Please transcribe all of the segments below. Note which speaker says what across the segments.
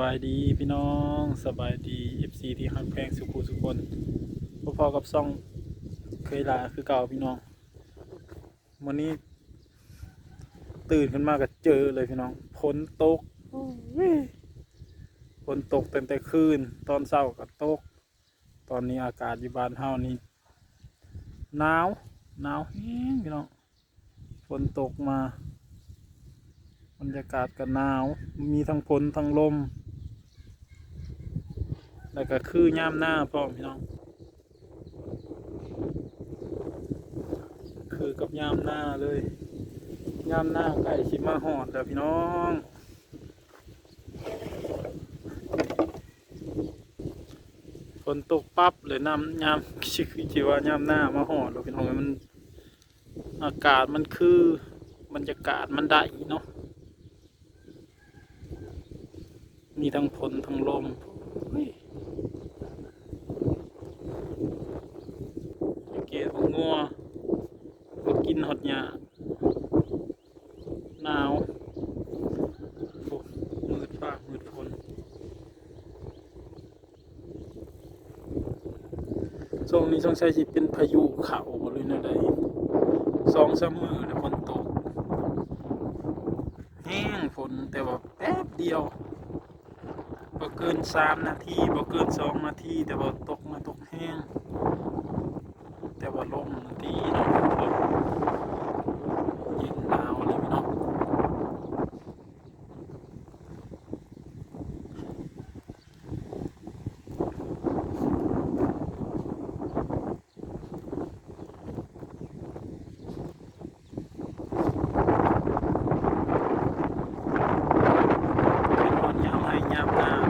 Speaker 1: บายดีพี่น้องสบายดี FC ที่ฮักแพงสุขุสุคนพอๆกับซ่องเคยลาคือเก่าพี่น้อง วันนี้ ตื่นขึ้นมาก็เจอเลยพี่น้องฝนตกฝนตกเตั้งแต่คืน ตอนเช้าก็ตก ตอนนี้อากาศอยู่บ้านเฮานี่หนาวหนาวแห้งพี่น้องฝนตกมาบรรยากาศก็หนาว มีทั้งฝนทั้งลม แล้วก็คือย่ามหน้าพร้อพี่น้อง คือกับย่ามหน้าเลยย่ามหน้าไก่ชิมาหอดแล้วพี่น้องฝนตกปั๊บเลยน้ำยามชิคิดว่าย่ามหน้ามาหอดแล้วพี่น้องมัน อากาศมันคือบรรยากาศมันได้เนาะมีทั้งฝนทั้งลมเฮ้ยสังเกตว่างัวก็กิน หดหยาหนาวมืดฟ้ามืดฝนช่วงนี้ช่วงใช้สิเป็นพายุเข่าบ่เลยนะได้สองสามมือแล้วฝนตกแห้งฝนแต่ว่าแป๊บเดียวบ่เกินสามนาทีบ่เกินสองนาทีแต่ว่าตกมาตกแห้ง แต่ว่าลมมันดีเนาะเย็นหนาวเลยพี่น้องเป็นวันยามให้ยามหนาว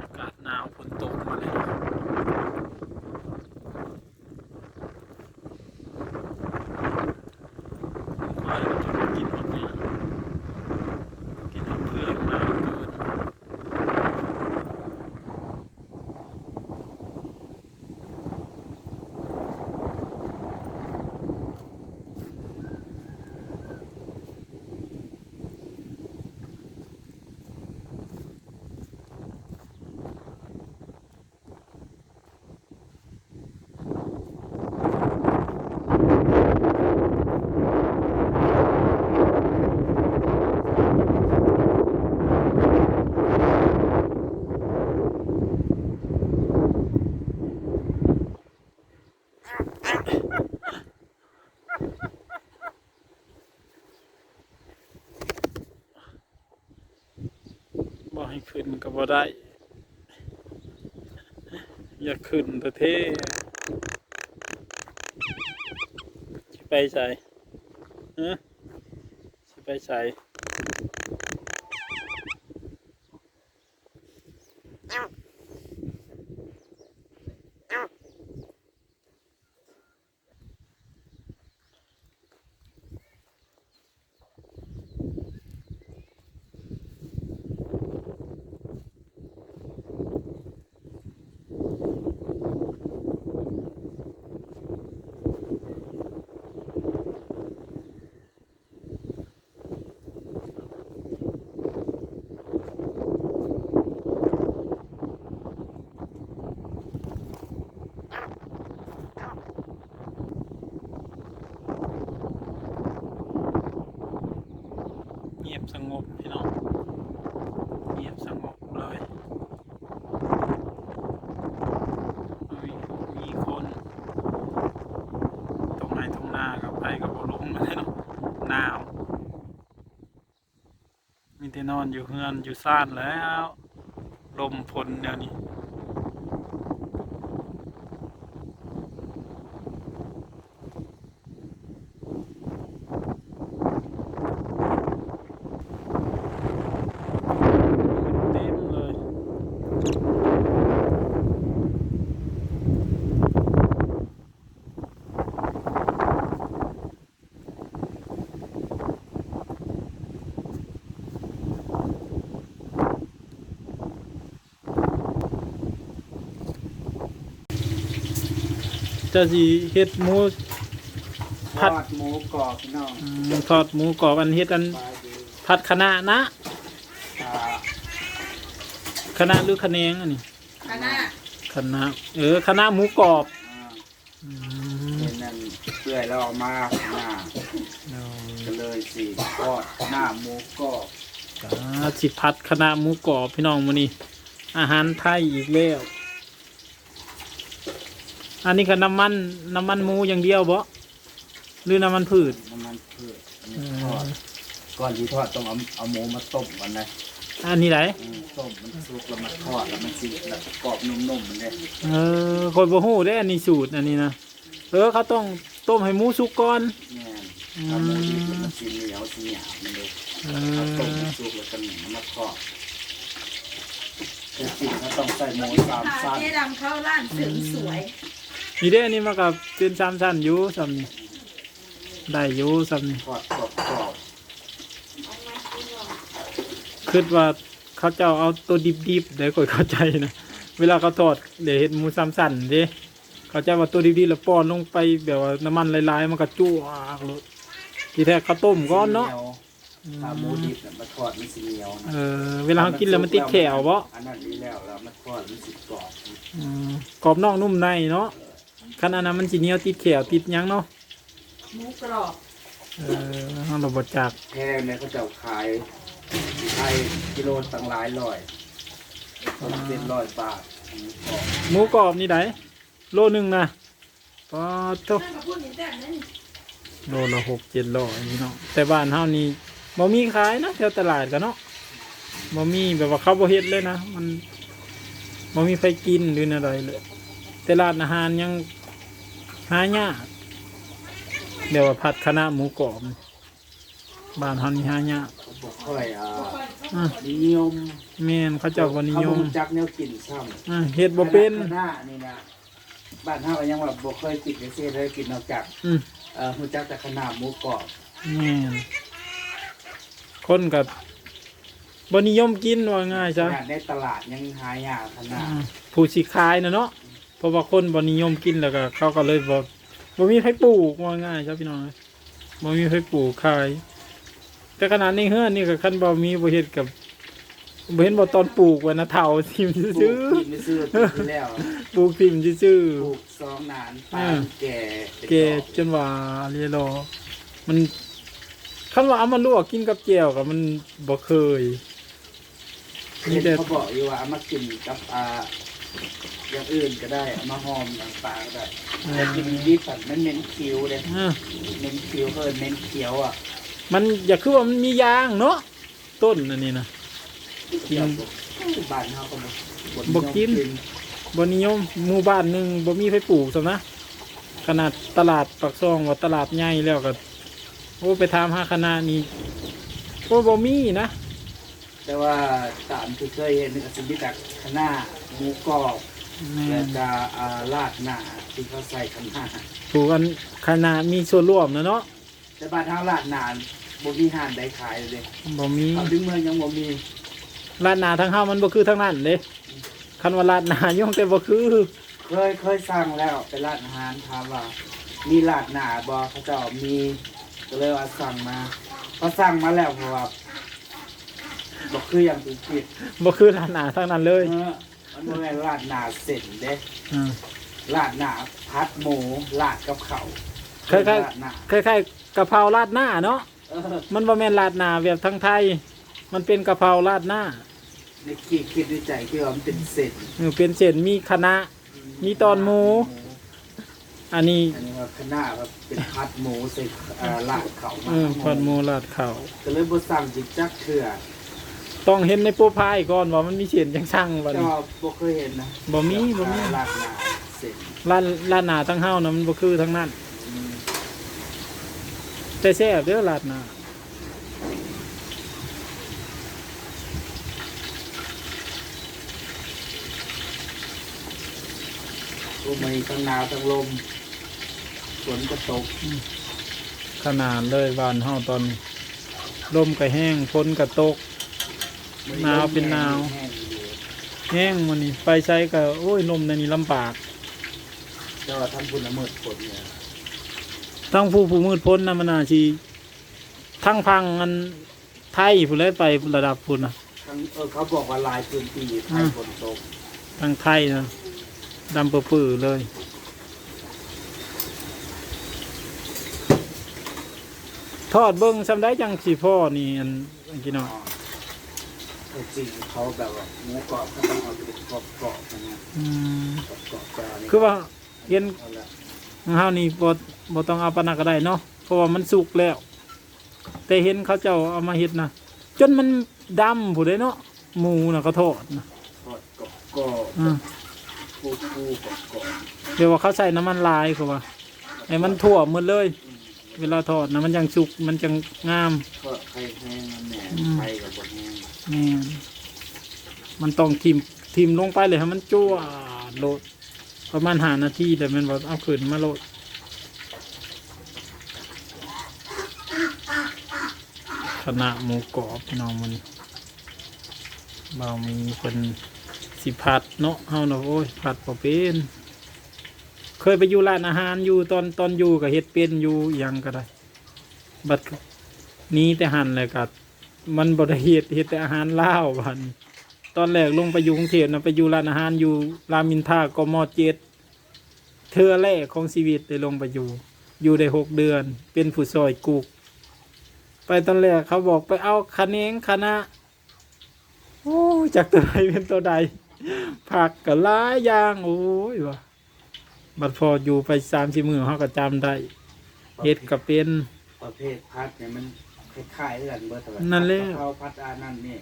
Speaker 1: อากาศหนาวฝนตกมาเลยเนาะควายก็จะมากินหมดเนี่ยกินหมดเพื่อนหนาวเกิน บ่ให้ขึ้นก็ บ่ได้ อย่าขึ้นตะเท่ไปใส่ฮะไปใส่ สงบพี่น้องเงียบสงบเลยมีมีคนตรงไหนตรงหน้ากับไปกับบ่ลงเลยเนาะหนาวมีแต่นอนอยู่เฮือนอยู่ซ่านแล้ว ลมฝนเดี๋ยวนี้ เต็มเลย เจะสีเฮ็ดหมู
Speaker 2: หมู
Speaker 1: ผัด
Speaker 2: ทอดหมูกรอบพี่น้อง
Speaker 1: อืมทอดหมูกรอบอันเฮ็ดอัน
Speaker 2: ปลาดี
Speaker 1: ผัดคะน้านะ
Speaker 2: อ่า
Speaker 1: คะน้าหรือคะแนงอันนี้
Speaker 3: คณะ
Speaker 1: คะน้าเออคะน้าหมูกรอบ
Speaker 2: อ่า
Speaker 1: อืม
Speaker 2: เป็นนั่นเปื่อยแล้วเออกมาหน้า
Speaker 1: เอา
Speaker 2: ก็เลยสิทอดหน้าหมูกรอบ
Speaker 1: อ่าสิผัดคะน้าหมูกรอบพี่น้องมื้อนี้อาหารไทยอีกแล้ว อันนี้ก็น้ำมันน้ำมันหมูอย่างเดียวบ่หรือน้ำมันพืช
Speaker 2: น้ำมันพืชอัน
Speaker 1: อื
Speaker 2: นี้ทอด
Speaker 1: ม
Speaker 2: ก่อนที่ทอดต้องเอาเอาหมูมาต้มก่อนนะ
Speaker 1: อันนี้ไหน
Speaker 2: อืมต้มมันสุกแล้วมาทอดแล้วมันสิแบบกรอบนุ่มๆมันเลย
Speaker 1: เออคนบ่ฮู้ได้อันนี้สูตรอันนี้นะเออเขาต้องต้มให้หมูสุกก่อน
Speaker 2: แม่น
Speaker 1: อืม
Speaker 2: ถ้าหมูดิบมันสีเหนียวสีหยาบมันเลย
Speaker 1: เอ
Speaker 2: ถ้าต้ม
Speaker 1: อ
Speaker 2: มันสุกแล้วก็หนีมาทอดจริงๆเขาต้องใส่หมูสาม
Speaker 3: พา
Speaker 2: ชั้น
Speaker 3: เจ๊ดำเข้าร้านเสริมสวย
Speaker 1: นี่เด้อันนี้มากับเป็นสามชั้นอยู่ซ้ำนี่ได้อยู่ซ้ำนี่
Speaker 2: ทอดกรอบ
Speaker 1: คิดว่าเขาเจ้าเอาตัวดิบๆเดี๋ยวก่อยเข้าใจนะเวลาเขาทอดเดี๋ยวเห็นหมูสามชั้นเด้เขาเจะว่าตัวดิบๆแล้วป้อนลงไปแบบว่าน้ำมันลายๆมันก็จุ๊กเลยทีแท้เขาต้ม
Speaker 2: ๆ
Speaker 1: ก่อนเนาะ
Speaker 2: สีหยวถ้าหมูดิบน่ะมาทอดมันสีเหนียวนะ
Speaker 1: เออเวลาเขากินแล้วมันติดแขวบ่
Speaker 2: อันนั้นดีแล้วแล้วมาทอดมันสิกรอบ
Speaker 1: อืมกรอบนอกนุ่มในเนาะ ขนาดนั้นมันจีเหนียวติดแขวติดหยังเนาะ
Speaker 3: หมูกรอบ
Speaker 1: เออเราบดจาก
Speaker 2: แพงเนี่ยเขาจะขายขายกิโลตั้งหลายร้อยเป็นร้อยบาทหมูกรอบ
Speaker 1: หมูกรอบนี่ไดโลหนึ่งนะปอทุ
Speaker 3: นั่นกับพูดนี่แต่นั่น
Speaker 1: โลละหกเจ็ดร้อยนี่เนาะแต่บ้านเฮานี่บ่มีขายนะแถวตลาดกันเนาะบ่มีแบบว่าเขาบ่เฮ็ดเลยนะมันบ่มีไฟกินหรืออะไรเลย แต่ร้านอาหารยัง หายากเดี๋ยวว่าผัดคะน้าหมูกรอบ บ้านเฮานี่หายาก
Speaker 2: เขาบอกค่อยอ่า
Speaker 1: อะ
Speaker 2: นิยม
Speaker 1: แม่นเขาเจ้าบ่นิย
Speaker 2: เขา
Speaker 1: ม
Speaker 2: บ่รู้จักแนวกินซ้ำ
Speaker 1: อะเฮ็ดบ่เป็น
Speaker 2: คณะนี่นะบ้านเฮาก็ยังว่าบ่เคยกินจังซี่เลยกินนอกจาก
Speaker 1: อืม
Speaker 2: เอ่อรู้จักแต่คณะหมูกรอบ
Speaker 1: แม่นคนกับบนิยมกินว่าง่าย
Speaker 2: ข
Speaker 1: จ้ะ
Speaker 2: นาดในตลาดยังหายากคณะ
Speaker 1: อ่าผู้สิขายนะเนาะ เพราะว่าคนบนิยมกินแล้วก็เขาก็เลยบอกบ่มีใครปลูกว่าง่ายจ้ะพี่น้องบ่มีใครปลูกขาย แต่ขนาดในเฮือนนี่ก็คันบ่มีบ่เฮ็ดกับบ่เห็นบ่ตอนปลูกไว้นะเฒ่าทิ่ม
Speaker 2: ปลู
Speaker 1: ซื่อก
Speaker 2: กินไม่ซื้อปีที่แล้ว
Speaker 1: ๆปลูกทิ่มซื่อ
Speaker 2: ปลูกสองนานป
Speaker 1: อื
Speaker 2: ลามแก่
Speaker 1: ๆแก่จนว่าเรียรอ มันคันว่าเอามาลวกกินกับแจ่วก็มันบ่เคย
Speaker 2: เห็นเขาบอกอยู่ว่าเอามากินกับอ่า อย่างอื่นก็ได้เอามาหอมอย่างปลาก็ได้แต่กินดิบๆมันเหม็นคิ้วเลย
Speaker 1: อ่า
Speaker 2: เหม็นคิ้วก็เหม็นเขียวอะ
Speaker 1: มันอย่าคือว่ามันมียางเนาะต้นอันนี้นะ กิน
Speaker 2: บ้านเฮาก็บ่
Speaker 1: บ่กิน บนิยมหมู่บ้านหนึ่งบ่มีไฟปลูกซะนะขนาดตลาดปักซองว่าตลาดใหญ่แล้วก็โอ้ไปถามหาคณะนี้โอ้บ่มีนะ
Speaker 2: แต่ว่าตามที่เคยเห็นนี่ก็สิมีแต่คณะห มูกรอบ
Speaker 1: แม่
Speaker 2: แล้ว
Speaker 1: น
Speaker 2: ก็อ่าราดหน้าที่เขาใส่คณะ
Speaker 1: ปลูกกันคณะมีส่วนร่วมนะเนาะ
Speaker 2: แต่บ้านเฮาราดหน้าบ่มีห้านใดขายเลย
Speaker 1: บ่มี
Speaker 2: เอาถึงเมืองยังบ่มี
Speaker 1: ลาดนาทางเฮามันบ่คือทางนั้นเด้คันว่าลาดนาย่องแต่บ่คือ
Speaker 2: เคยเคยสั่งแล้วไปร้านอาหารถามว่า มีราดหน้าบ่เขาเจ้ามีก็เลยว่าสั่งมาพอสั่งมาแล้วเพราะว่าบ่คืออย่างที่คิด
Speaker 1: บ่คือลาดนาทางนั้นเลย
Speaker 2: เออ มันบ่แม่นราดหน้าเส้นเด้
Speaker 1: อ่า
Speaker 2: ราดหน้าพัดหมูราดกับข้าว
Speaker 1: คล้ายๆ
Speaker 2: ราดหน้า
Speaker 1: คล้ายๆกะเพราราดหน้าเนาะ
Speaker 2: เออ
Speaker 1: มันบ่แม่นราดหน้าแบบทางไทย มันเป็นกะเพราราดหน้า
Speaker 2: ในคิดคิดในใจคือว่ามันเป็นเส้น
Speaker 1: เออเป็นเส้นมีคณะมีตอนหมู อันนี้
Speaker 2: อันนี้ว่าคณะครับเป็นพัดหมูใส่อ่าราดข้าวมา
Speaker 1: เออพอดหมูราดข้าว
Speaker 2: ก็เลยบ่สั่งจิกจักเถื่อ
Speaker 1: ต้องเห็นในโปรไฟล์ก่อนว่ามันมีเส้นจังสั่งบัด
Speaker 2: แต่
Speaker 1: นี้
Speaker 2: ว่าบ่เคยเห็นนะ
Speaker 1: บ่มีบ่มี
Speaker 2: ราดหน้าเส้น
Speaker 1: ร้านร้านหน้าทั้งเฮานะมันบ่คือทั้งนั้น
Speaker 2: อืม
Speaker 1: แต่แซ่บเด้อร้านหน้า
Speaker 2: ก็มีทั้งหนาวทั้งลมฝนก็ตก
Speaker 1: ขนาดเลยบ้านเฮาตอนนี้ลมก็แห้งฝนก็ตก หนาวเป็นหนาว
Speaker 2: แห้งอยู่
Speaker 1: แห้งมื้อนี้ไปใช้ก็โอ้ยลมในนี้ลำบาก
Speaker 2: แต่ว่าท่านพุ่นละเมิดฝนเนี่ย
Speaker 1: ทั้งผู้ผู้มืดพ้นนะมันอาชีทั้งพังอันไทยผู้เลยไประดับพุ่นนะ
Speaker 2: ทั้งเออเขาบอกว่าหลายพื้นที่ไทยฝนตก
Speaker 1: ทางไทยนะดำเปื้อๆเลยทอดเบิ้งซำได้จังสีพ่อนี่อันอันกี่น้อง
Speaker 2: แต่จริงเขาแบบว่าหมูกรอบเขาต้องเอาไปกรอบกรอบๆนะ
Speaker 1: อืม
Speaker 2: กรอบกรอบๆจานนี้
Speaker 1: คือว่าเห็น
Speaker 2: เอาละ
Speaker 1: ของเฮานี่บ่บ่ต้องเอาปานนันก็ได้เนาะเพราะว่ามันสุกแล้ว แต่เห็นเขาเจ้าเอามาเฮ็ดนะจนมันดำผู้ใดเนาะหมูน่ะก็ทอดนะ
Speaker 2: ทอดกรอบกรอบ
Speaker 1: อืม
Speaker 2: ฟูฟูกรอบกรอบ
Speaker 1: เดี๋ยวว่าเขาใส่น้ำมันลายเขาว่าให้มันทั่วหมดเลยเวลาทอดนะมันยังสุกมันจังงาม
Speaker 2: ทอดไข่แห้งนั่นแหละ
Speaker 1: อืม
Speaker 2: ไข่กับบดแห้ง
Speaker 1: แม่นมันต้องทิมทิมลงไปเลยให้มันจั่วโลดประมาณหานาทีแต่มันบอกเอาขึ้นมาโลดคณะหมูกรอบพี่น้องมันเบามีเป็นสิผัดเนาะเฮาเนาะโอ้ยผัดบ่เป็นเคยไปอยู่ร้านอาหารอยู่ตอนตอนอยู่กับเฮ็ดเป็นอยู่อิหยังก็ได้บัดนี้แต่หันเลยกับ มันบริเฮ็ดเฮ็ดแต่อาหารลาวบันตอนแรกลงไปอยู่กรุงเทพนะไปอยู่ร้านอาหารอยู่รามอินทรากมเจ็ดเธอแรกของชีวิตได้ลงไปอยู่ อยู่ได้หกเดือน เป็นผู้ซอยกุก ไปตอนแรกเขาบอกไปเอาคะแนนคณะโอ้จากตัวใดเป็นตัวใดผักกับหลายอย่างโอ้ยวะบัดพออยู่ไปสามสี่มือเขาก็จำได้เฮ็ดก็เป็น
Speaker 2: ประเภทพัดเนี่ยมัน คล้ายๆกันเบอร์แต่ว่า
Speaker 1: นั่นแหละ
Speaker 2: ข้าวพัดอานั่นนี่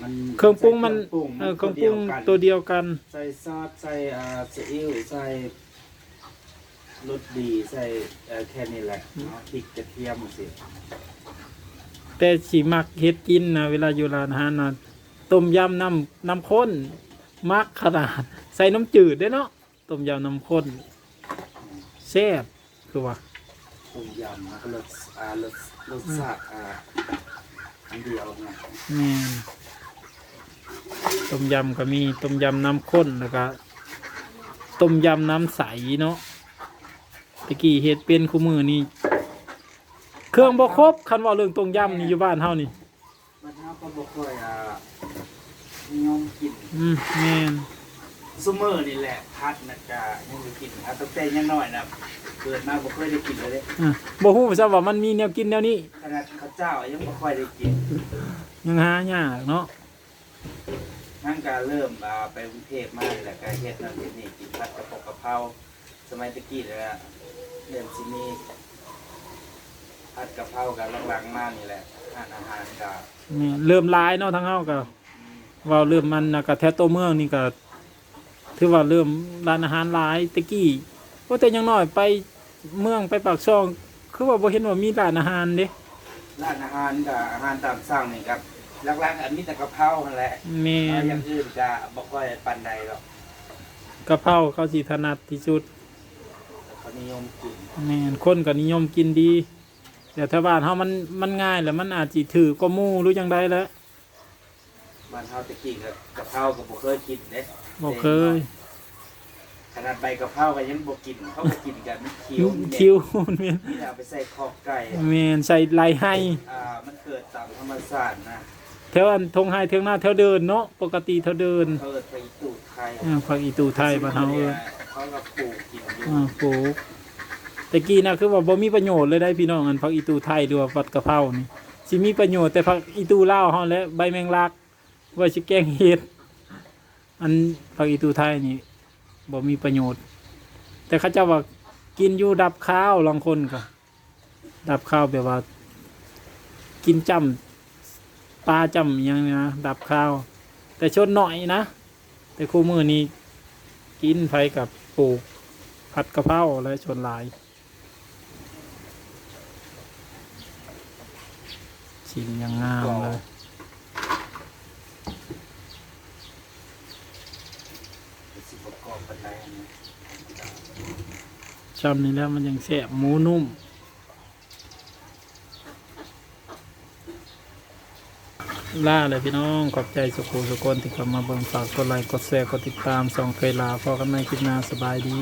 Speaker 2: มัน
Speaker 1: เครื่องปรุงมัน
Speaker 2: เครื่องปรุง
Speaker 1: เออเค
Speaker 2: ตั
Speaker 1: รื่
Speaker 2: ว
Speaker 1: องป
Speaker 2: เดี
Speaker 1: รุ
Speaker 2: ยวกัน
Speaker 1: งตัวเดียวกัน
Speaker 2: ใส่ซอสใส่อ่าซีอิ๊วใส่รสดีใส่เอ่อแค่นี้แหละเนาะพริกกระเทียมสิ
Speaker 1: แต่สีมักเฮ็ดกินนะเวลาอยู่ร้านอาหารนะต้มยำน้ำน้ำข้นมักขนาด ใส่น้ำจืดได้เนาะต้มยำน้ำข้นแซ่บคือว่า
Speaker 2: ต้มยำแล้วก็รสอ่ารสรสชาติอ่าอันเดียวนะ
Speaker 1: แม่นต้มยำก็มีต้มยำน้ำข้นแล้วก็ต้มยำน้ำใสเนาะตะกี้เฮ็ดเป็นคู่มือนี่เครื่องบ่ครบคันว่าเรื่องต้มยำนี่อยู่บ้านเฮานี่
Speaker 2: มันเฮาก็บ่ค่อยอ่านิยมกิน
Speaker 1: อืมแม่น
Speaker 2: ซุมื้อนี่แหละพัดนะกะยังบ่กินอะตั้งแต่ยังน้อยนะ เกิดมาบ่เคยได้กินเลยเด้
Speaker 1: อะบ่ฮู้ซะว่ามันมีแนวกินแนวนี้
Speaker 2: ขนาดข้าวเจ้ายังบ่ค่อยได้กิน
Speaker 1: ยังหายากเนาะ
Speaker 2: นั่นก็เริ่มอ่าไปกรุงเทพมานี่แหละก็เฮ็ดนั่นเฮ็ดนี่กินผัดกะเพรากะเพราสมัยตะกี้เลยอะเริ่มสิมีผัดกะเพรากับหลังๆมานี่แหละอาหารอาหารก็
Speaker 1: นี่เริ่มหลายเนาะทั้งเฮาก็เว้าเริ่มมันนะก็แท้ตัวเมืองนี่ก็ถือว่าเริ่มร้านอาหารหลายตะกี้ ว่าแต่ยังน้อยไปเมืองไปปากช่อง คือว่าบ่เห็นว่ามีร้านอาหารเด้
Speaker 2: ร้านอาหารกับอาหารตามสั่งนี่ครับหลักๆอันมีแต่กะเพรานั่นแหละ
Speaker 1: แม่
Speaker 2: เอา
Speaker 1: น
Speaker 2: อย่างอื่นก็บ่ค่อยปานใดหรอก
Speaker 1: กะเพราเขาสิถนัดที่สุด
Speaker 2: แต่เขานิยมกิน
Speaker 1: แม่นคนก็นิยมกินดีแต่ถ้าบ้านเฮามันมันง่ายแล้วมันอาจสิถือกว่าหมู่หรือจังไดแหล้ว
Speaker 2: บ้านเฮาตะกี้ก็กะเพราก็บ่เคยกินเด้
Speaker 1: บ่เคย
Speaker 2: ขนาดใบกะเพราก็ยังบ่กินเขาก็กินกันมันเคี้ยวมันเหม็น
Speaker 1: คิวแม่น
Speaker 2: นี่เอาไปใส่ขอบไก่
Speaker 1: แม่นใส่ลายให้
Speaker 2: อ่ามันเกิดตามธรรมชาตินะ
Speaker 1: แถวอันทงไฮเทียงหน้าแถวเดินเนาะปกติแถวเดิน
Speaker 2: เขาเอิดไปตูดไทย
Speaker 1: อ่าผักอีตูไทยบ้านเฮาเอิ้น
Speaker 2: เขาก็ปลูกกินอยู่
Speaker 1: อ่าปลูกแต่กี้นะคือว่าบ่มีประโยชน์เลยได้พี่น้องอันผักอีตูไทยหรือว่าผัดกะเพรานี่สิมีประโยชน์แต่ผักอีตูลาวเฮาและใบแมงลักไว่าสิแกงเห็ดอันผักอีตูไทยนี่ บ่มีประโยชน์ แต่เขาเจ้าว่ากินอยู่ดับข้าวลางคนก็ ดับข้าวแบบว่า กินจำปลาจำยังนะดับข้าว แต่ชนหน่อยนะ แต่คู่มือนี้ กินไผกับปลูกผัดกะเพราและชนหลายชิมยังงามเลย
Speaker 2: สิประกอบปันไดนะ
Speaker 1: ชำนี้แล้วมันยังแสบหมูนุ่ม ล่าเลยพี่น้อง ขอบใจสุขุสุกคนที่เข้ามาเบิ่งฝากกดไลค์กดแชร์กดติดตามส่องเคยลาพอกันในคลิปหน้าสบายดี